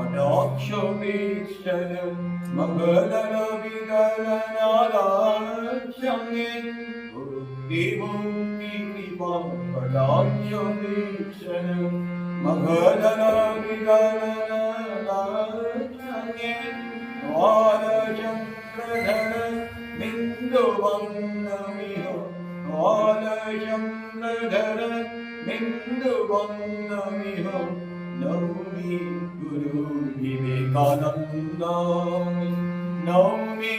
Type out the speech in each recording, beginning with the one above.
അനാക്ഷമീശ്വരം മംഗളരവികലനാദാക്ഷമേശ്വരം മംഗളരവികലനാദാക്ഷമേശ്വരം ബിന്ദുവന്നമിഹ കാലചന്ദ്രധര ബിന്ദുവന്നമിഹ নামি গুরু বিবেকানন্দ নৌমি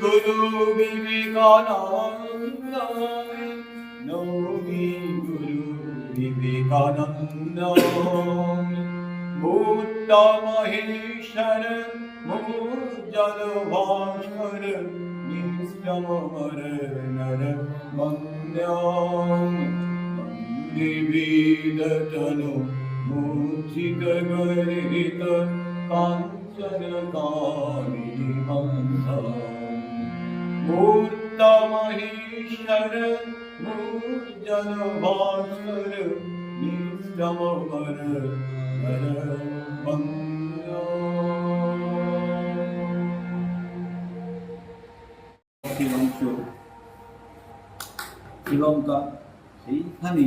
গুরু বিবেকানন্দ নৌমি গুরু বিবেকানন্দ ভূত মহেশ্বর মূর্জল ভাস্কর নিঃসমর নর মন্দ্যাম নিবেদতনু মূর্ছিত গরিত কাঞ্চন কামিনী বন্ধ মূর্ত মহেশ্বর মূর্জল ভাস্কর নর শ্রীলঙ্কা। সেইখানে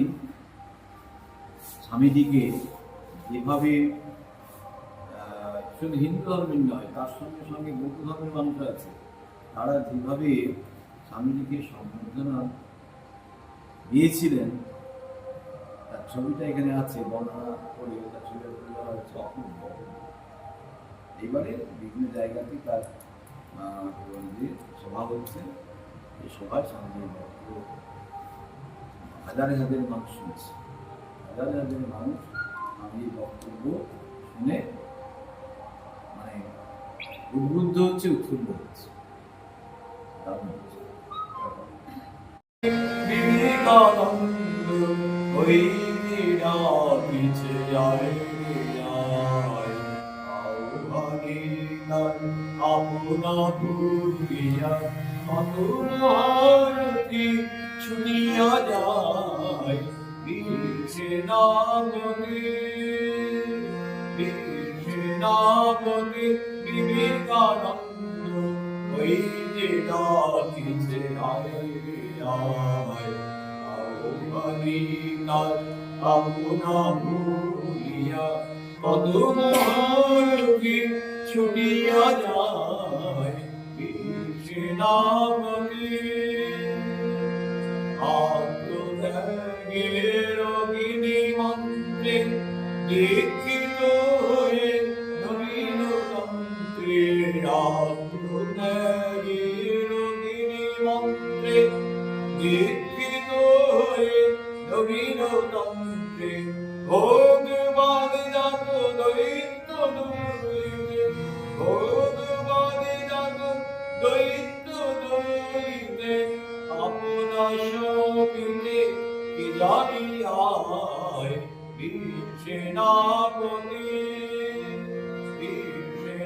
স্বামীজিকে যেভাবে শুধু হিন্দু ধর্মের নয়, তার সঙ্গে সঙ্গে বৌদ্ধ ধর্মের মানুষ আছে। তারা যেভাবে স্বামীজিকে সম্বর্ধনা দিয়েছিলেন, তার ছবিটা এখানে আছে, বর্ণনা করে তার ছবিটা ধরা হচ্ছে অপূর্ব। এবারে বিভিন্ন জায়গাতে তার সভা হচ্ছে, এই সভায় স্বামীজির বক্তব্য হাজারে হাজারে মানুষ শুনছে। হাজারে হাজারে মানুষ স্বামীজির বক্তব্য শুনে মানে উদ্বুদ্ধ হচ্ছে উৎফুল্ল হচ্ছে মধুরতি ছুটিয়া যায় পিছে নামকে বিবেকানন্দ, ওই যে ডাকিছে আয় আহ্বানিকার আপনা ভুলিয়া কত মহারথী ছুটিয়া যায় কৃষ্ণামকে আত্মত্যাগের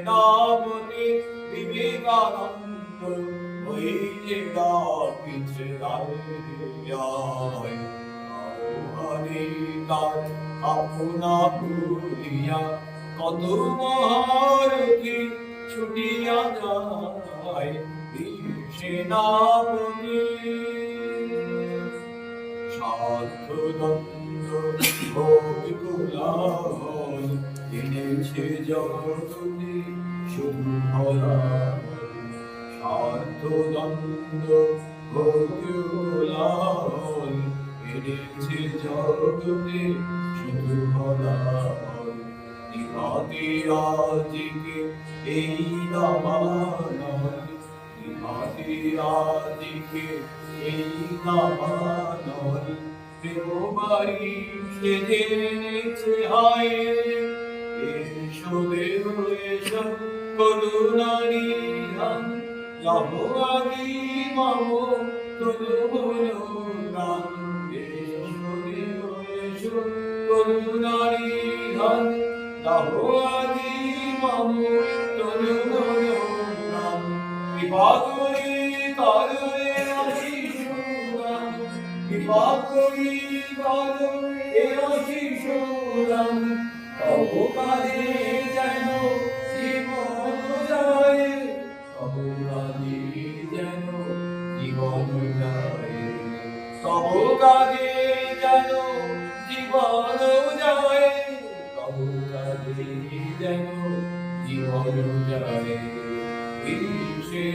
সেনাপতি বিবেকানন্দ ওই যে আপনা ভুলিয়া কত মহারথী ছুটিয়া যায় সেনাপতি সাধুদন্দ ভোগকুলাহন এনেছে জগতে ভোলা স্বার্থ দ্বন্দ্ব এনেছে জগতে শুধু ভোলা নিহাতি আজিকে এই দামানল নিহাতি আজিকে এই দামানল প্রেমবাড়ি সেজে এনেছে হায় এসো দেব এসো করুণারি ধান লাভো আদি মামো তুলু গান। এসো দেব এসো করুণারি ধান লাভো আদি মামো তুলু গান। কৃপা করে কারণে আশিস কৃপা করি কারও এ আশিস গান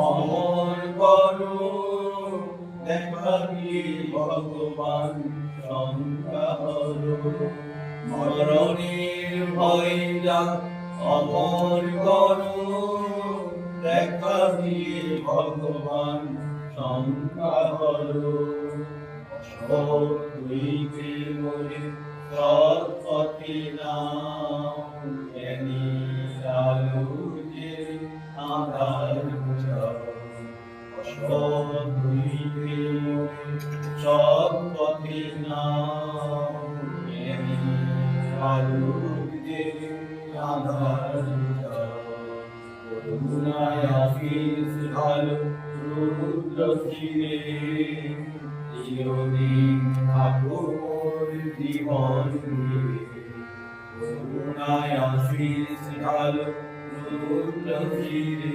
অমর করো দেখা দিয়ে ভগবান হলো মরণের ভয় যাক, অমর করো দেখা দিয়ে ভগবান সৎ হইতে মরে সৎ নাম জ্ঞানী সৎ হইতে মরে সৎ পথে নাম জ্ঞানী আলো যে আধার বুঝাও করুণায় আশিস ভালো রুদ্র শিরে চিরদিন ঠাকুর জীবন নিবে করুণায় আশিস ভালো রুদ্র শিরে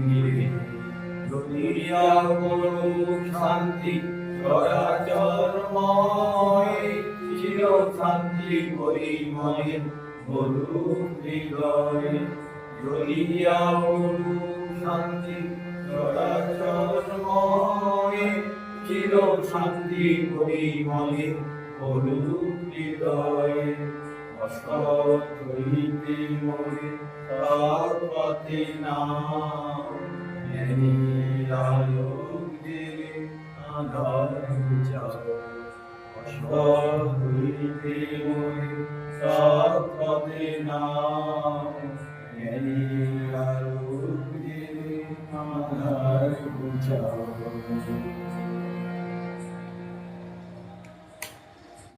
নিবে করুক শান্তি চরাচরময় চির শান্তি হৃদয় দুনিয়া করুক শান্তি চরাচরময় চির শান্তি পরিময় গরু হৃদয় অসৎ হইতে মরে তার পথে নাম জ্ঞানী আলোক দিলে আধার বুঝাও অসৎ হইতে মরে তার পথে নাম জ্ঞানী আলোক দিলে আধার বুঝাও